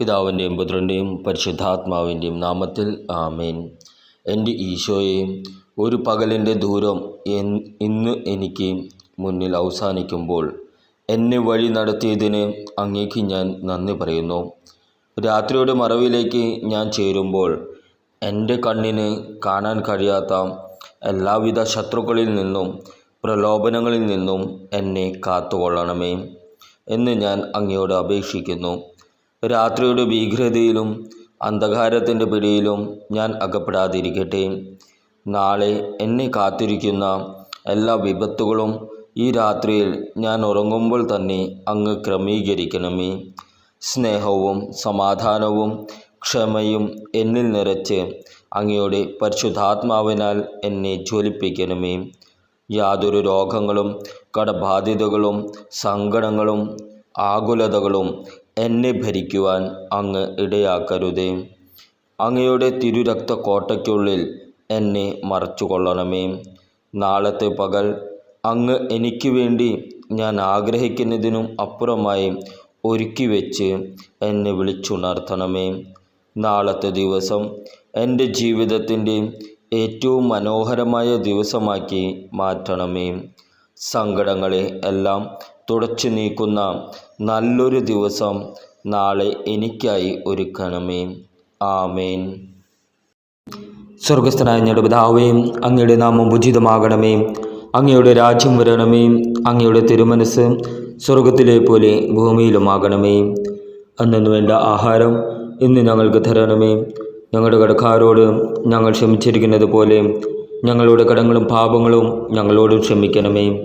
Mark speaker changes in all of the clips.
Speaker 1: പിതാവിന്റെയും പുത്രന്റെയും പരിശുദ്ധാത്മാവിന്റെയും നാമത്തിൽ ആമേൻ. എന്റെ ഈശോയെയും ഒരു പകലിന്റെ ദൂരം ഇന്ന് എനിക്ക് മുന്നിൽ അവസാനിക്കുമ്പോൾ എന്നെ വഴി നടത്തിയതിന് അങ്ങേക്ക് ഞാൻ നന്ദി പറയുന്നു. രാത്രിയുടെ മറവിലേക്ക് ഞാൻ ചേരുമ്പോൾ എന്റെ കണ്ണിന് കാണാൻ കഴിയാത്ത എല്ലാവിധ ശത്രുക്കളിൽ നിന്നും പ്രലോഭനങ്ങളിൽ നിന്നും എന്നെ കാത്തുകൊള്ളണമേ എന്ന് ഞാൻ അങ്ങയോട് അപേക്ഷിക്കുന്നു. രാത്രിയുടെ ഭീകരതയിലും അന്ധകാരത്തിന്റെ പിടിയിലും ഞാൻ അകപ്പെടാതിരിക്കട്ടെ. നാളെ എന്നെ കാത്തിരിക്കുന്ന എല്ലാ വിപത്തുകളും ഈ രാത്രിയിൽ ഞാൻ ഉറങ്ങുമ്പോൾ തന്നെ അങ്ങ് ക്രമീകരിക്കണമേ. സ്നേഹവും സമാധാനവും ക്ഷമയും എന്നിൽ നിറച്ച് അങ്ങയുടെ പരിശുദ്ധാത്മാവിനാൽ എന്നെ ജ്വലിപ്പിക്കണമേ. യാതൊരു രോഗങ്ങളും കടബാധ്യതകളും സങ്കടങ്ങളും ആകുലതകളും എന്നെ ഭരിക്കുവാൻ അങ്ങ് ഇടയാക്കരുതേ. അങ്ങയുടെ തിരുരക്ത കോട്ടയ്ക്കുള്ളിൽ എന്നെ മറച്ചുകൊള്ളണമേ. നാളത്തെ പകൽ അങ്ങ് എനിക്ക് വേണ്ടി ഞാൻ ആഗ്രഹിക്കുന്നതിനും അപ്പുറമായി ഒരുക്കി വെച്ച് എന്നെ വിളിച്ചുണർത്തണമേ. നാളത്തെ ദിവസം എന്റെ ജീവിതത്തിന്റെ ഏറ്റവും മനോഹരമായ ദിവസമാക്കി മാറ്റണമേ. സങ്കടങ്ങളെ എല്ലാം തുടച്ചു നീക്കുന്ന നല്ലൊരു ദിവസം നാളെ എനിക്കായി ഒരുക്കണമേ. ആമേൻ. സ്വർഗസ്ഥനായ ഞങ്ങളുടെ പിതാവേ അങ്ങയുടെ നാമം ഉചിതമാകണമേ. അങ്ങയുടെ രാജ്യം വരണമേ. അങ്ങയുടെ തിരുമനസ് സ്വർഗത്തിലെ പോലെ ഭൂമിയിലുമാകണമേ. അന്നു വേണ്ട ആഹാരം ഇന്ന് ഞങ്ങൾക്ക് തരണമേ. ഞങ്ങളുടെ കടക്കാരോട് ഞങ്ങൾ ക്ഷമിച്ചിരിക്കുന്നത് പോലെ ഞങ്ങളുടെ കടങ്ങളും പാപങ്ങളും ഞങ്ങളോട് ക്ഷമിക്കണമേ.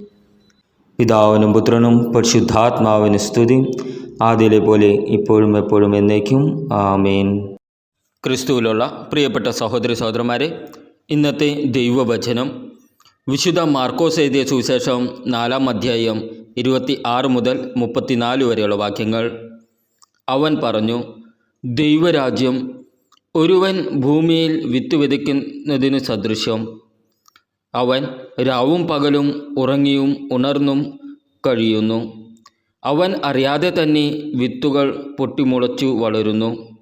Speaker 1: പിതാവിനും പുത്രനും പരിശുദ്ധാത്മാവിന് സ്തുതി. ആദ്യയിലെ പോലെ ഇപ്പോഴും എപ്പോഴും എന്നേക്കും. ആമേൻ. ക്രിസ്തുവിലുള്ള പ്രിയപ്പെട്ട സഹോദരി സഹോദരന്മാരെ ഇന്നത്തെ ദൈവവചനം വിശുദ്ധ മാർക്കോസ് എഴുതിയ സുവിശേഷം നാലാം അധ്യായം ഇരുപത്തി ആറ് മുതൽ മുപ്പത്തിനാല് വരെയുള്ള വാക്യങ്ങൾ. അവൻ പറഞ്ഞു ദൈവരാജ്യം ഒരുവൻ ഭൂമിയിൽ വിത്ത് വിതയ്ക്കുന്നതിന് സദൃശ്യം. അവൻ രാവും പകലും ഉറങ്ങിയും ഉണർന്നും കഴിയുന്നു. അവൻ അറിയാതെ തന്നെ വിത്തുകൾ പൊട്ടിമുളച്ചു വളരുന്നു.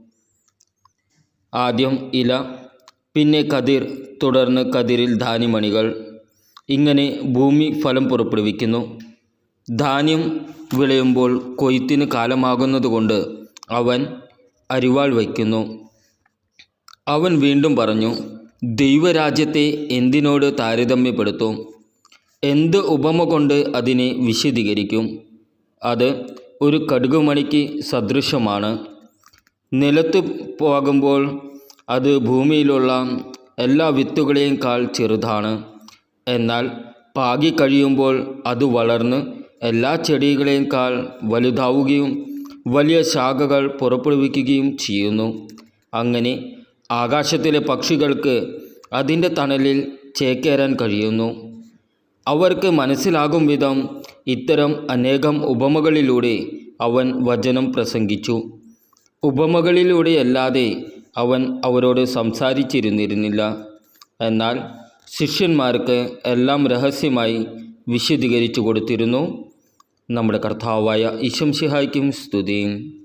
Speaker 1: ആദ്യം ഇല പിന്നെ കതിർ തുടർന്ന് കതിരിൽ ധാന്യമണികൾ. ഇങ്ങനെ ഭൂമി ഫലം പുറപ്പെടുവിക്കുന്നു. ധാന്യം വിളയുമ്പോൾ കൊയ്ത്തിന് കാലമാകുന്നതുകൊണ്ട് അവൻ അരിവാൾ വയ്ക്കുന്നു. അവൻ വീണ്ടും പറഞ്ഞു ദൈവരാജ്യത്തെ എന്തിനോട് താരതമ്യപ്പെടുത്തും? എന്ത് ഉപമ കൊണ്ട് അതിനെ വിശദീകരിക്കും? അത് ഒരു കടുകുമണിക്ക് സദൃശമാണ്. നിലത്ത് പോകുമ്പോൾ അത് ഭൂമിയിലുള്ള എല്ലാ വിത്തുകളെയും കാൾ ചെറുതാണ്. എന്നാൽ പാകി കഴിയുമ്പോൾ അത് വളർന്ന് എല്ലാ ചെടികളെയും കാൾ വലുതാവുകയും വലിയ ശാഖകൾ പുറപ്പെടുവിക്കുകയും ചെയ്യുന്നു. അങ്ങനെ ആകാശത്തിലെ പക്ഷികൾക്ക് അതിന്റെ തണലിൽ ചേക്കേറാൻ കഴിയുന്നു. അവർക്ക് മനസ്സിലാകും വിധം ഇത്തരം അനേകം ഉപമകളിലൂടെ അവൻ വചനം പ്രസംഗിച്ചു. ഉപമകളിലൂടെയല്ലാതെ അവൻ അവരോട് സംസാരിച്ചിരുന്നിരുന്നില്ല. എന്നാൽ ശിഷ്യന്മാർക്ക് എല്ലാം രഹസ്യമായി വിശദീകരിച്ചു കൊടുത്തിരുന്നു. നമ്മുടെ കർത്താവായ ഇശംസിഹായ്ക്കും സ്തുതിയും.